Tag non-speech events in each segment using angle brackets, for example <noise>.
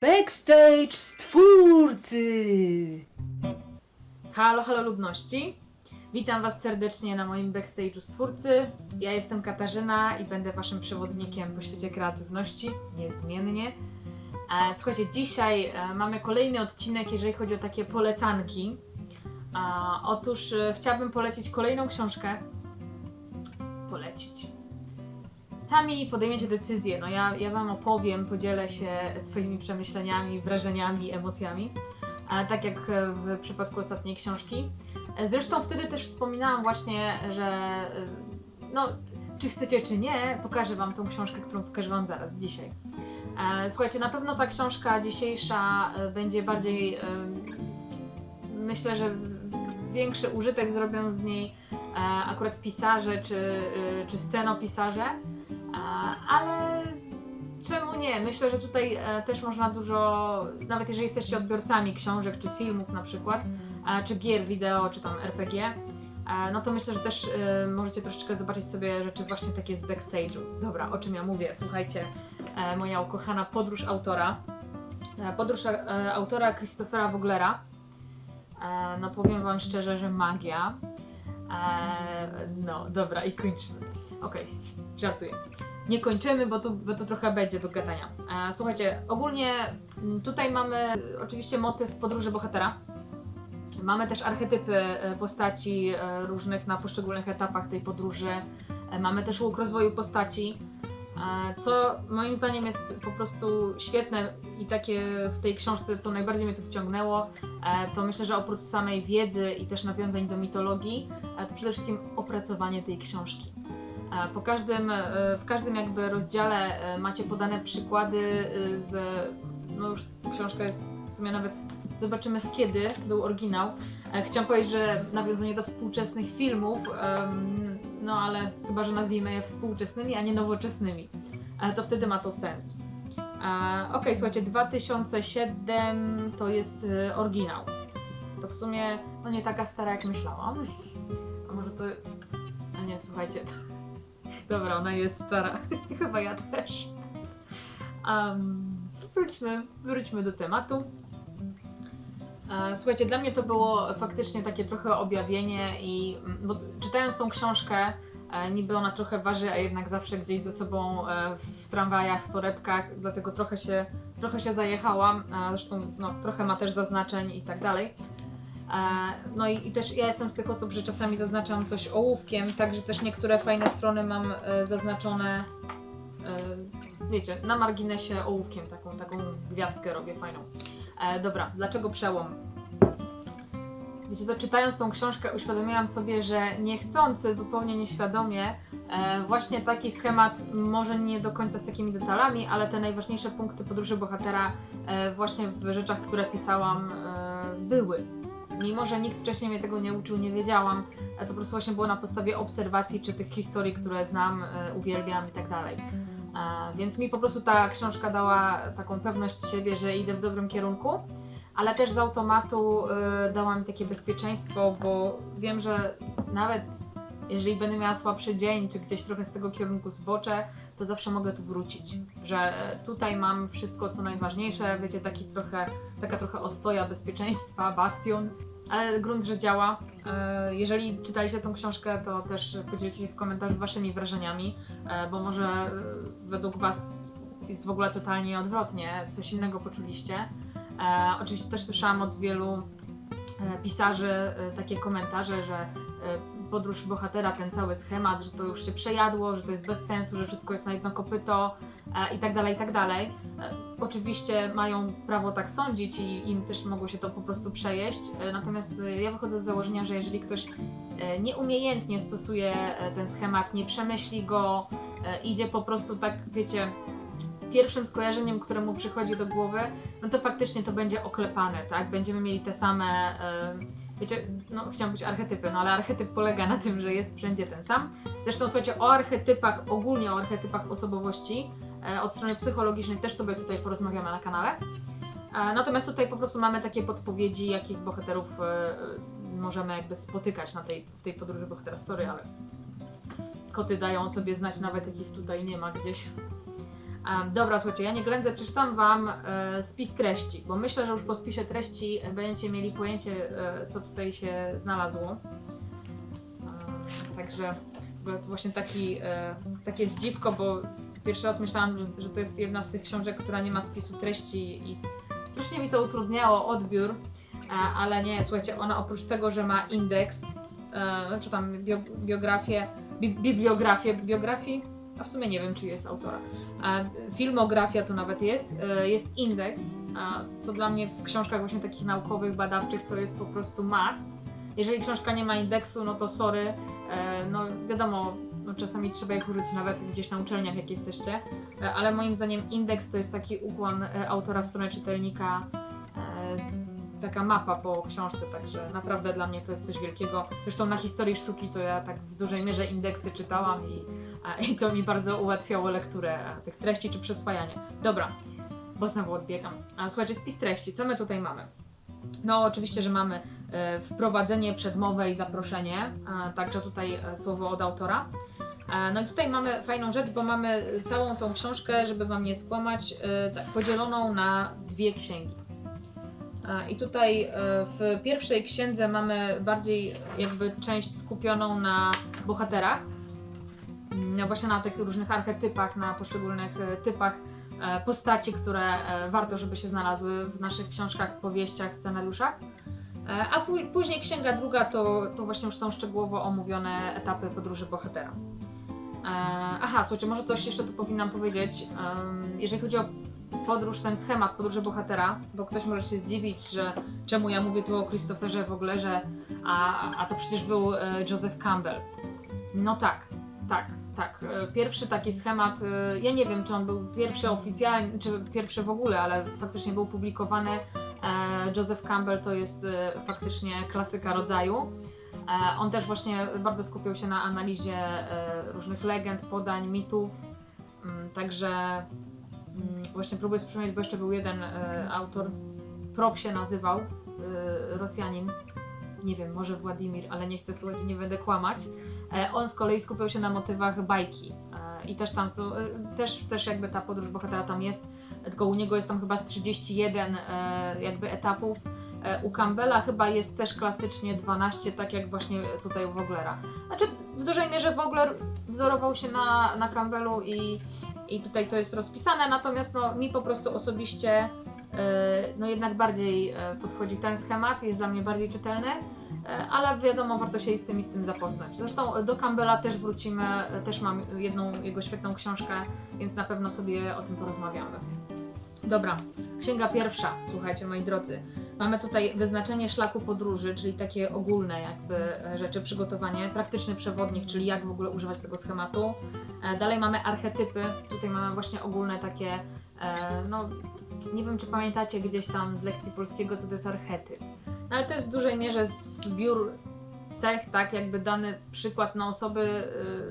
Backstage stwórcy! Halo, halo ludności. Witam Was serdecznie na moim backstage'u stwórcy. Ja jestem Katarzyna i będę Waszym przewodnikiem po świecie kreatywności, niezmiennie. E, Słuchajcie, dzisiaj e, mamy kolejny odcinek, jeżeli chodzi o takie polecanki. A, Otóż e, chciałabym polecić kolejną książkę. Polecić. Sami podejmiecie decyzję. No ja, ja Wam opowiem, podzielę się swoimi przemyśleniami, wrażeniami, emocjami. Tak jak w przypadku ostatniej książki. Zresztą wtedy też wspominałam właśnie, że e, no, czy chcecie, czy nie, pokażę Wam tą książkę, którą pokażę Wam zaraz, dzisiaj. E, Słuchajcie, na pewno ta książka dzisiejsza e, będzie bardziej, e, myślę, że większy użytek zrobią z niej e, akurat pisarze czy, czy scenopisarze, E, ale Czemu nie? Myślę, że tutaj e, też można dużo, nawet jeżeli jesteście odbiorcami książek czy filmów na przykład, e, czy gier wideo, czy tam RPG, e, no to myślę, że też możecie troszeczkę zobaczyć sobie rzeczy właśnie takie z backstage'u. Dobra, o czym ja mówię? Słuchajcie, moja ukochana podróż autora. Podróż autora Christophera Woglera. No powiem Wam szczerze, że magia. No, dobra, i kończymy. Okej, żartuję nie kończymy, bo tu, bo trochę będzie do gadania. E, słuchajcie, ogólnie m, tutaj mamy oczywiście motyw podróży bohatera. Mamy też archetypy e, postaci e, różnych na poszczególnych etapach tej podróży. E, Mamy też łuk rozwoju postaci, e, co moim zdaniem jest po prostu świetne i takie w tej książce, co najbardziej mnie tu wciągnęło, e, to myślę, że oprócz samej wiedzy i też nawiązań do mitologii, to przede wszystkim opracowanie tej książki. E, Po każdym, e, w każdym jakby rozdziale e, macie podane przykłady z, no już książka jest w sumie nawet, zobaczymy z kiedy był oryginał. Chciałam powiedzieć, że nawiązanie do współczesnych filmów, no ale chyba, że nazwijmy je współczesnymi, a nie nowoczesnymi. To wtedy ma to sens. Okej, słuchajcie, 2007 to jest oryginał. To w sumie, no nie taka stara jak myślałam. A może to... A nie, słuchajcie, Dobra, ona jest stara. <laughs> Chyba ja też. Um, wróćmy, wróćmy do tematu. E, Słuchajcie, dla mnie to było faktycznie takie trochę objawienie i czytając tą książkę, e, niby ona trochę waży, a jednak zawsze gdzieś ze sobą e, w tramwajach, w torebkach, dlatego trochę się, trochę się zajechałam, zresztą no, trochę ma też zaznaczeń i tak dalej. E, No i, i też ja jestem z tych osób, że czasami zaznaczam coś ołówkiem, także też niektóre fajne strony mam e, zaznaczone, e, wiecie, na marginesie ołówkiem, taką, taką gwiazdkę robię fajną. Dobra, dlaczego przełom? Wiecie co, czytając tą książkę uświadomiłam sobie, że niechcący, zupełnie nieświadomie, właśnie taki schemat, może nie do końca z takimi detalami, ale te najważniejsze punkty podróży bohatera właśnie w rzeczach, które pisałam, były mimo że nikt wcześniej mnie tego nie uczył, nie wiedziałam, to po prostu właśnie było na podstawie obserwacji czy tych historii, które znam, e, uwielbiam i tak dalej. E, Więc mi po prostu ta książka dała taką pewność siebie, że idę w dobrym kierunku, ale też z automatu e, dała mi takie bezpieczeństwo, bo wiem, że nawet jeżeli będę miała słabszy dzień, czy gdzieś trochę z tego kierunku zboczę, to zawsze mogę tu wrócić. Że tutaj mam wszystko, co najważniejsze, wiecie, taki trochę, taka trochę ostoja bezpieczeństwa, bastion, ale grunt, że działa. E, Jeżeli czytaliście tą książkę, to też podzielcie się w komentarzu waszymi wrażeniami, e, bo może e, według was jest w ogóle totalnie odwrotnie, coś innego poczuliście. Oczywiście też słyszałam od wielu pisarzy takie komentarze, że podróż bohatera, ten cały schemat, że to już się przejadło, że to jest bez sensu, że wszystko jest na jedno kopyto e, i tak dalej, i tak dalej. E, Oczywiście mają prawo tak sądzić i im też mogło się to po prostu przejeść, e, natomiast e, ja wychodzę z założenia, że jeżeli ktoś e, nieumiejętnie stosuje e, ten schemat, nie przemyśli go, e, idzie po prostu tak, wiecie, pierwszym skojarzeniem, które mu przychodzi do głowy, no to faktycznie to będzie oklepane, tak? Będziemy mieli te same, e, wiecie, no chciałam być archetypy, no ale archetyp polega na tym, że jest wszędzie ten sam. Zresztą słuchajcie, o archetypach, ogólnie o archetypach osobowości, e, od strony psychologicznej też sobie tutaj porozmawiamy na kanale. E, Natomiast tutaj po prostu mamy takie podpowiedzi, jakich bohaterów e, e, możemy jakby spotykać na tej, w tej podróży bohatera. Sorry, ale koty dają sobie znać nawet jakich tutaj nie ma gdzieś. Dobra, słuchajcie, ja nie ględzę, przeczytam Wam e, spis treści, bo myślę, że już po spisie treści będziecie mieli pojęcie, e, co tutaj się znalazło. E, także właśnie taki, takie zdziwko, bo pierwszy raz myślałam, że, to jest jedna z tych książek, która nie ma spisu treści i strasznie mi to utrudniało odbiór, ale nie, słuchajcie, ona oprócz tego, że ma indeks, e, czy tam bio, biografię, bi, bibliografię, biografii, a w sumie nie wiem, czy jest autora. Filmografia tu nawet jest, e, jest indeks, co dla mnie w książkach właśnie takich naukowych, badawczych to jest po prostu must. Jeżeli książka nie ma indeksu, no to sorry, e, no wiadomo, no czasami trzeba ich użyć nawet gdzieś na uczelniach, jak jesteście, e, ale moim zdaniem indeks to jest taki ukłon autora w stronę czytelnika, taka mapa po książce, także naprawdę dla mnie to jest coś wielkiego. Zresztą na historii sztuki to ja tak w dużej mierze indeksy czytałam i, a, i to mi bardzo ułatwiało lekturę tych treści czy przyswajanie. Dobra, bo znowu odbiegam. A, słuchajcie, spis treści, co my tutaj mamy? No, oczywiście, że mamy e, wprowadzenie, przedmowę i zaproszenie, także tutaj e, słowo od autora. E, No i tutaj mamy fajną rzecz, bo mamy całą tą książkę, żeby Wam nie skłamać, e, tak, podzieloną na dwie księgi. E, I tutaj e, w pierwszej księdze mamy bardziej jakby część skupioną na bohaterach, właśnie na tych różnych archetypach, na poszczególnych e, typach e, postaci, które e, warto, żeby się znalazły w naszych książkach, powieściach, scenariuszach. A później księga druga to, to właśnie już są szczegółowo omówione etapy podróży bohatera. Aha, słuchajcie, może coś jeszcze tu powinnam powiedzieć. Jeżeli chodzi o podróż, ten schemat podróży bohatera, bo ktoś może się zdziwić, że czemu ja mówię tu o Christopherze w ogóle, że a, a to przecież był Joseph Campbell. No tak, tak, tak. E, Pierwszy taki schemat, e, ja nie wiem, czy on był pierwszy oficjalnie, czy pierwszy w ogóle, ale faktycznie był publikowany. E, Joseph Campbell to jest faktycznie klasyka rodzaju. On też właśnie bardzo skupiał się na analizie różnych legend, podań, mitów. Mm, Także mm, właśnie próbuję przypomnieć, bo jeszcze był jeden autor, Prop się nazywał, Rosjanin. Nie wiem, może Władimir, ale nie chcę słuchać, nie będę kłamać. E, On z kolei skupiał się na motywach bajki. E, I też tam są, e, też, też jakby ta podróż bohatera tam jest, tylko u niego jest tam chyba z 31 e, jakby etapów. E, U Campbella chyba jest też klasycznie 12, tak jak właśnie tutaj u Woglera. Znaczy w dużej mierze Wogler wzorował się na, na Campbellu i, i tutaj to jest rozpisane, natomiast no, mi po prostu osobiście e, no jednak bardziej e, podchodzi ten schemat, jest dla mnie bardziej czytelny, ale wiadomo, warto się i z tym i z tym zapoznać. Zresztą do Campbella też wrócimy, też mam jedną jego świetną książkę, więc na pewno sobie o tym porozmawiamy. Dobra, księga pierwsza, słuchajcie moi drodzy. Mamy tutaj wyznaczenie szlaku podróży, czyli takie ogólne jakby e, rzeczy, przygotowanie, praktyczny przewodnik, czyli jak w ogóle używać tego schematu. E, Dalej mamy archetypy, tutaj mamy właśnie ogólne takie, e, no nie wiem czy pamiętacie gdzieś tam z lekcji polskiego, co to jest archetyp. No, ale to jest w dużej mierze zbiór cech, tak, jakby dany przykład na osoby,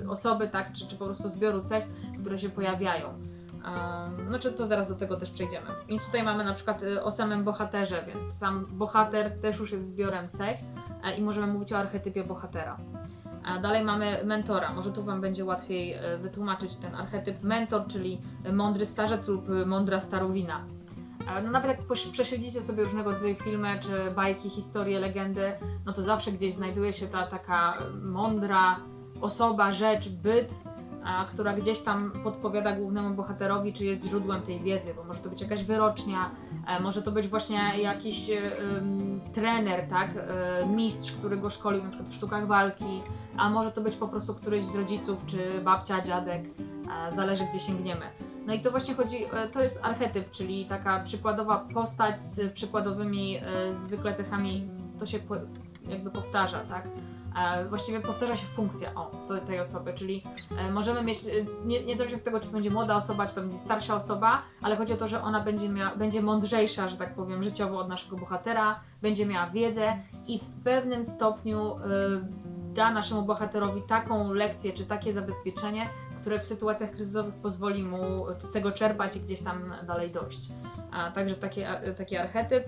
y, osoby tak, czy, czy po prostu zbioru cech, które się pojawiają. Um, no czy to zaraz do tego też przejdziemy. Więc tutaj mamy na przykład y, o samym bohaterze, więc sam bohater też już jest zbiorem cech e, i możemy mówić o archetypie bohatera. A dalej mamy mentora. Może tu Wam będzie łatwiej e, wytłumaczyć ten archetyp. Mentor, czyli mądry starzec lub mądra starowina. E, No nawet jak prześledzicie sobie różnego rodzaju filmy, czy bajki, historie, legendy, no to zawsze gdzieś znajduje się ta taka mądra osoba, rzecz, byt, a, która gdzieś tam podpowiada głównemu bohaterowi, czy jest źródłem tej wiedzy, bo może to być jakaś wyrocznia, e, może to być właśnie jakiś e, trener, tak, e, mistrz, który go szkolił na przykład w sztukach walki, a może to być po prostu któryś z rodziców, czy babcia, dziadek, e, zależy gdzie sięgniemy. No i to właśnie chodzi, e, to jest archetyp, czyli taka przykładowa postać z przykładowymi e, zwykle cechami, to się po, jakby powtarza, tak? Właściwie powtarza się funkcja o, tej osoby, czyli e, możemy mieć, e, nie, niezależnie od tego, czy będzie młoda osoba, czy to będzie starsza osoba, ale chodzi o to, że ona będzie, będzie mądrzejsza, że tak powiem, życiowo od naszego bohatera, będzie miała wiedzę i w pewnym stopniu e, da naszemu bohaterowi taką lekcję, czy takie zabezpieczenie, które w sytuacjach kryzysowych pozwoli mu z tego czerpać i gdzieś tam dalej dojść. A, także takie, a- taki archetyp.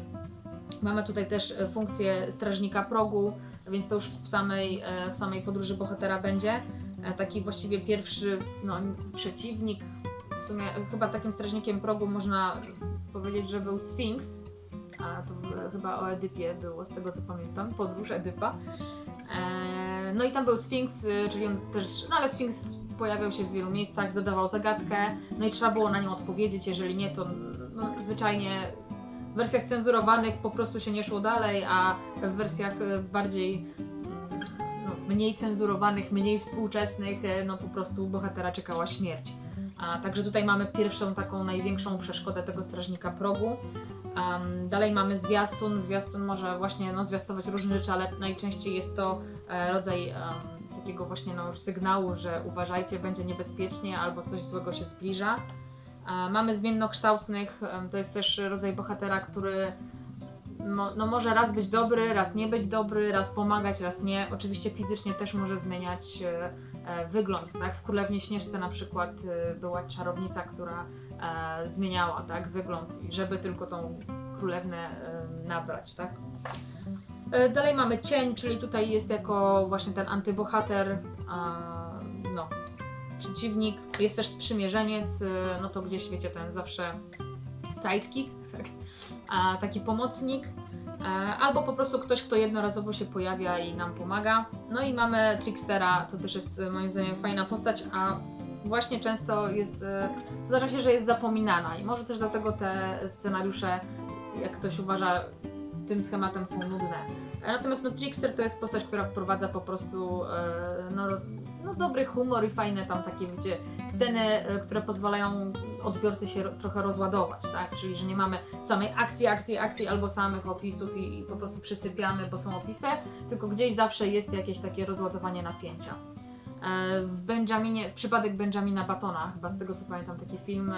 Mamy tutaj też e, funkcję strażnika progu, więc to już w samej, e, w samej podróży bohatera będzie. E, Taki właściwie pierwszy no, przeciwnik, w sumie chyba takim strażnikiem progu można powiedzieć, że był Sfinks. A to chyba o Edypie było, z tego co pamiętam, podróż Edypa. No i tam był Sfinks, czyli on też, no ale Sfinks pojawiał się w wielu miejscach, zadawał zagadkę, no i trzeba było na nią odpowiedzieć, jeżeli nie, to no, zwyczajnie wersjach cenzurowanych po prostu się nie szło dalej, a w wersjach y, bardziej mm, no, mniej cenzurowanych, mniej współczesnych, y, no po prostu bohatera czekała śmierć. A, także tutaj mamy pierwszą taką największą przeszkodę tego strażnika progu. Em, dalej mamy zwiastun. Zwiastun może właśnie no, zwiastować różne rzeczy, ale najczęściej jest to e, rodzaj takiego właśnie no, już sygnału, że uważajcie, będzie niebezpiecznie albo coś złego się zbliża. Mamy zmiennokształtnych, to jest też rodzaj bohatera, który no, no może raz być dobry, raz nie być dobry, raz pomagać, raz nie. Oczywiście fizycznie też może zmieniać e, e, wygląd, tak? W Królewnie Śnieżce na przykład e, była czarownica, która zmieniała, tak? Wygląd, żeby tylko tą królewnę nabrać, tak? Dalej mamy cień, czyli tutaj jest jako właśnie ten antybohater, przeciwnik. Jest też sprzymierzeniec, e, no to gdzieś wiecie, ten zawsze sidekick, <laughs> tak? a, taki pomocnik, e, albo po prostu ktoś, kto jednorazowo się pojawia i nam pomaga. No i mamy Trickstera, to też jest e, moim zdaniem fajna postać, a właśnie często jest, zdarza się, że jest zapominana i może też dlatego te scenariusze, jak ktoś uważa, tym schematem są nudne. Natomiast no, Trickster to jest postać, która wprowadza po prostu e, no, no, dobry humor i fajne tam takie, wiecie, sceny, e, które pozwalają odbiorcy się ro- trochę rozładować, tak? Czyli, że nie mamy samej akcji, akcji, akcji albo samych opisów i, i po prostu przysypiamy, bo są opisy, tylko gdzieś zawsze jest jakieś takie rozładowanie napięcia. E, W Benjaminie, przypadek Benjamina Batona, chyba z tego co pamiętam taki film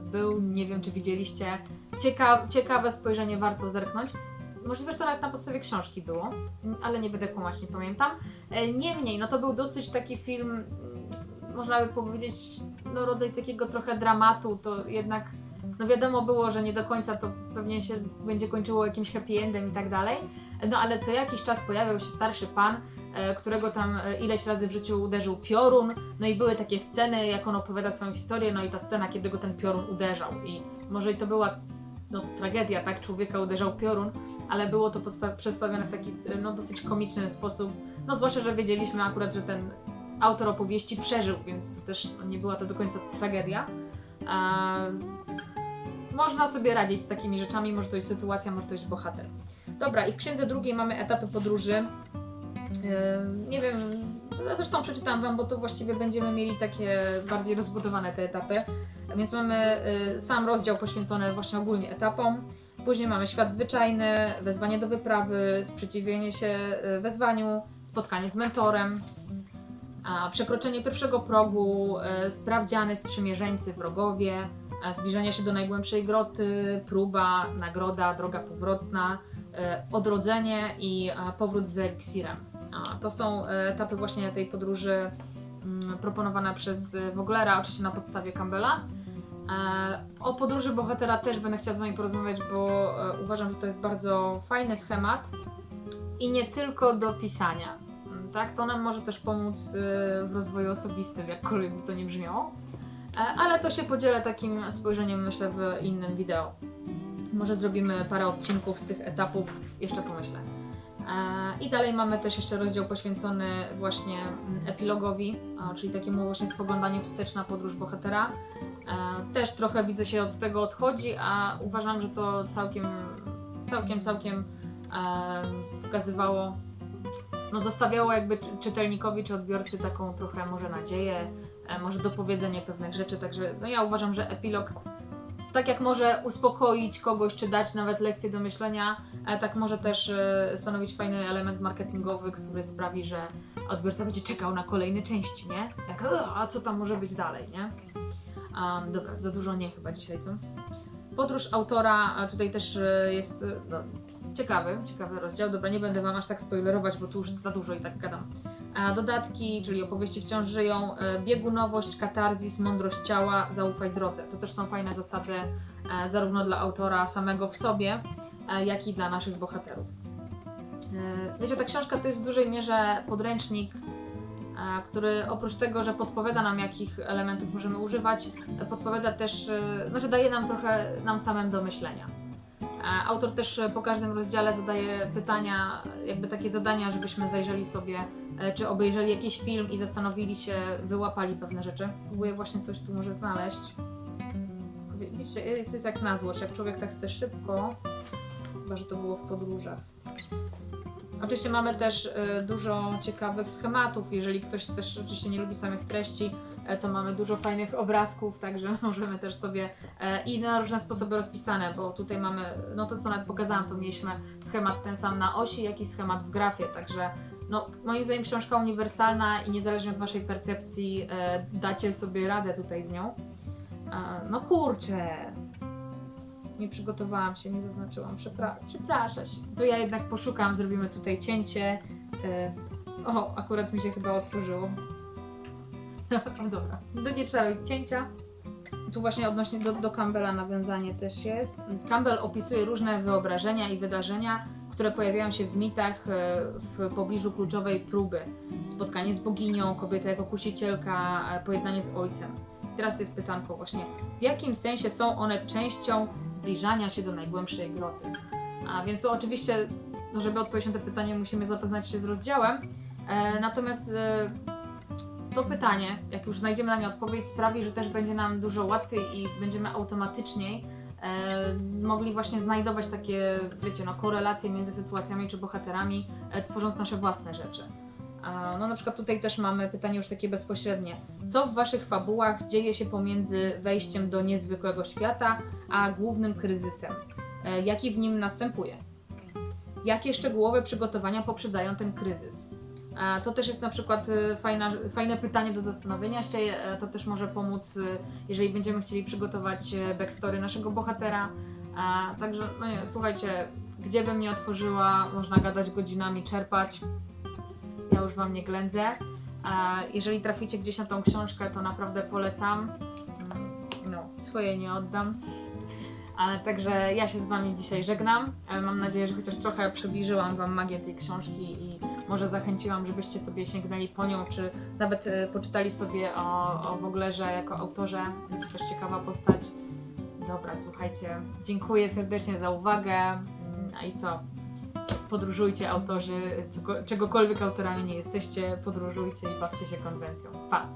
był, nie wiem czy widzieliście, Cieka ciekawe spojrzenie, warto zerknąć. Możliwe, że to nawet na podstawie książki było, ale nie będę kłamać, nie pamiętam. E, Niemniej, no to był dosyć taki film, mm, można by powiedzieć, no rodzaj takiego trochę dramatu, to jednak, no wiadomo było, że nie do końca to pewnie się będzie kończyło jakimś happy endem i tak dalej. No ale co jakiś czas pojawiał się starszy pan, e, którego tam e, ileś razy w życiu uderzył piorun, no i były takie sceny, jak on opowiada swoją historię, no i ta scena, kiedy go ten piorun uderzał i może i to była no, tragedia, tak, człowieka uderzał piorun, ale było to przedstawione w taki e, no, dosyć komiczny sposób, no zwłaszcza, że wiedzieliśmy akurat, że ten autor opowieści przeżył, więc to też no, nie była to do końca tragedia. A, można sobie radzić z takimi rzeczami, może to jest sytuacja, może to jest bohater. Dobra, i w księdze drugiej mamy etapy podróży. Yy, Nie wiem, ja zresztą przeczytałam Wam, bo to właściwie będziemy mieli takie bardziej rozbudowane te etapy. Więc mamy y, sam rozdział poświęcony właśnie ogólnie etapom. Później mamy świat zwyczajny, wezwanie do wyprawy, sprzeciwienie się y, wezwaniu, spotkanie z mentorem, przekroczenie pierwszego progu, y, sprawdziany, sprzymierzeńcy, wrogowie, zbliżenie się do najgłębszej groty, próba, nagroda, droga powrotna, odrodzenie i powrót z eliksirem. To są etapy właśnie tej podróży mm, proponowana przez Woglera, oczywiście na podstawie Campbella. E, O podróży bohatera też będę chciała z Wami porozmawiać, bo e, uważam, że to jest bardzo fajny schemat i nie tylko do pisania. Mm, Tak, to nam może też pomóc e, w rozwoju osobistym, jakkolwiek by to nie brzmiało. Ale to się podzielę takim spojrzeniem, myślę, w innym wideo. Może zrobimy parę odcinków z tych etapów, jeszcze pomyślę. I dalej mamy też jeszcze rozdział poświęcony właśnie mm, epilogowi, czyli takiemu właśnie spoglądaniu wstecz na podróż bohatera. E, Też trochę widzę się od tego odchodzi, a uważam, że to całkiem, całkiem, całkiem e, pokazywało, no zostawiało jakby czy- czytelnikowi czy odbiorcy taką trochę może nadzieję, e, może dopowiedzenie pewnych rzeczy, także no ja uważam, że epilog tak jak może uspokoić kogoś, czy dać nawet lekcję do myślenia, tak może też stanowić fajny element marketingowy, który sprawi, że odbiorca będzie czekał na kolejne części, nie? Tak, "O, a co tam może być dalej, nie? Um, dobra, za dużo nie chyba dzisiaj, co? Podróż autora, tutaj też e, jest e, no, ciekawy, ciekawy rozdział. Dobra, nie będę Wam aż tak spoilerować, bo tu już za dużo i tak gadam. Dodatki, czyli opowieści wciąż żyją, e, biegunowość, katarzis, mądrość ciała, zaufaj drodze. To też są fajne zasady zarówno dla autora samego w sobie, jak i dla naszych bohaterów. Wiecie, ta książka to jest w dużej mierze podręcznik który oprócz tego, że podpowiada nam, jakich elementów możemy używać, e, podpowiada też, e, znaczy daje nam trochę nam samym do myślenia. E, Autor też e, po każdym rozdziale zadaje pytania, jakby takie zadania, żebyśmy zajrzeli sobie, e, czy obejrzeli jakiś film i zastanowili się, wyłapali pewne rzeczy. Próbuję właśnie coś tu może znaleźć. Wiecie, to jest jak na złość, jak człowiek tak chce szybko, chyba że to było w podróżach. Oczywiście mamy też e, dużo ciekawych schematów. Jeżeli ktoś też oczywiście nie lubi samych treści, e, to mamy dużo fajnych obrazków, także <laughs> możemy też sobie e, i na różne sposoby rozpisane, bo tutaj mamy, no to co nawet pokazałam, to mieliśmy schemat ten sam na osi, jak i schemat w grafie, także no, moim zdaniem książka uniwersalna i niezależnie od Waszej percepcji dacie sobie radę tutaj z nią. No kurczę, nie przygotowałam się, nie zaznaczyłam, Przepra- przepraszam się. To ja jednak poszukam, zrobimy tutaj cięcie. E, o, akurat mi się chyba otworzyło. <laughs> o, dobra, to nie trzeba robić cięcia. Tu właśnie odnośnie do, do Campbella nawiązanie też jest. Campbell opisuje różne wyobrażenia i wydarzenia, które pojawiają się w mitach e, w pobliżu kluczowej próby. Spotkanie z boginią, kobieta jako kusicielka, e, pojednanie z ojcem. Teraz jest pytanko właśnie, w jakim sensie są one częścią zbliżania się do najgłębszej groty? A więc to oczywiście, no żeby odpowiedzieć na to pytanie, musimy zapoznać się z rozdziałem. E, natomiast e, to pytanie, jak już znajdziemy na nie odpowiedź, sprawi, że też będzie nam dużo łatwiej i będziemy automatyczniej e, mogli właśnie znajdować takie, wiecie, no, korelacje między sytuacjami czy bohaterami, e, tworząc nasze własne rzeczy. No na przykład tutaj też mamy pytanie już takie bezpośrednie. Co w waszych fabułach dzieje się pomiędzy wejściem do niezwykłego świata, a głównym kryzysem? E, Jaki w nim następuje? Jakie szczegółowe przygotowania poprzedzają ten kryzys? E, To też jest na przykład e, fajna, fajne pytanie do zastanowienia się. To też może pomóc, jeżeli będziemy chcieli przygotować backstory naszego bohatera. Także, no nie, słuchajcie, gdzie bym nie otworzyła, można gadać godzinami, czerpać. Już Wam nie ględzę. Jeżeli traficie gdzieś na tą książkę, to naprawdę polecam. Mm, No, swoje nie oddam. Ale także ja się z Wami dzisiaj żegnam. E, Mam nadzieję, że chociaż trochę przybliżyłam Wam magię tej książki i może zachęciłam, żebyście sobie sięgnęli po nią, czy nawet e, poczytali sobie o, o Woglerze jako autorze. To też ciekawa postać. Dobra, słuchajcie, dziękuję serdecznie za uwagę. Mm, A i co? Podróżujcie, autorzy, czego- czegokolwiek autorami nie jesteście, podróżujcie i bawcie się konwencją. Pa!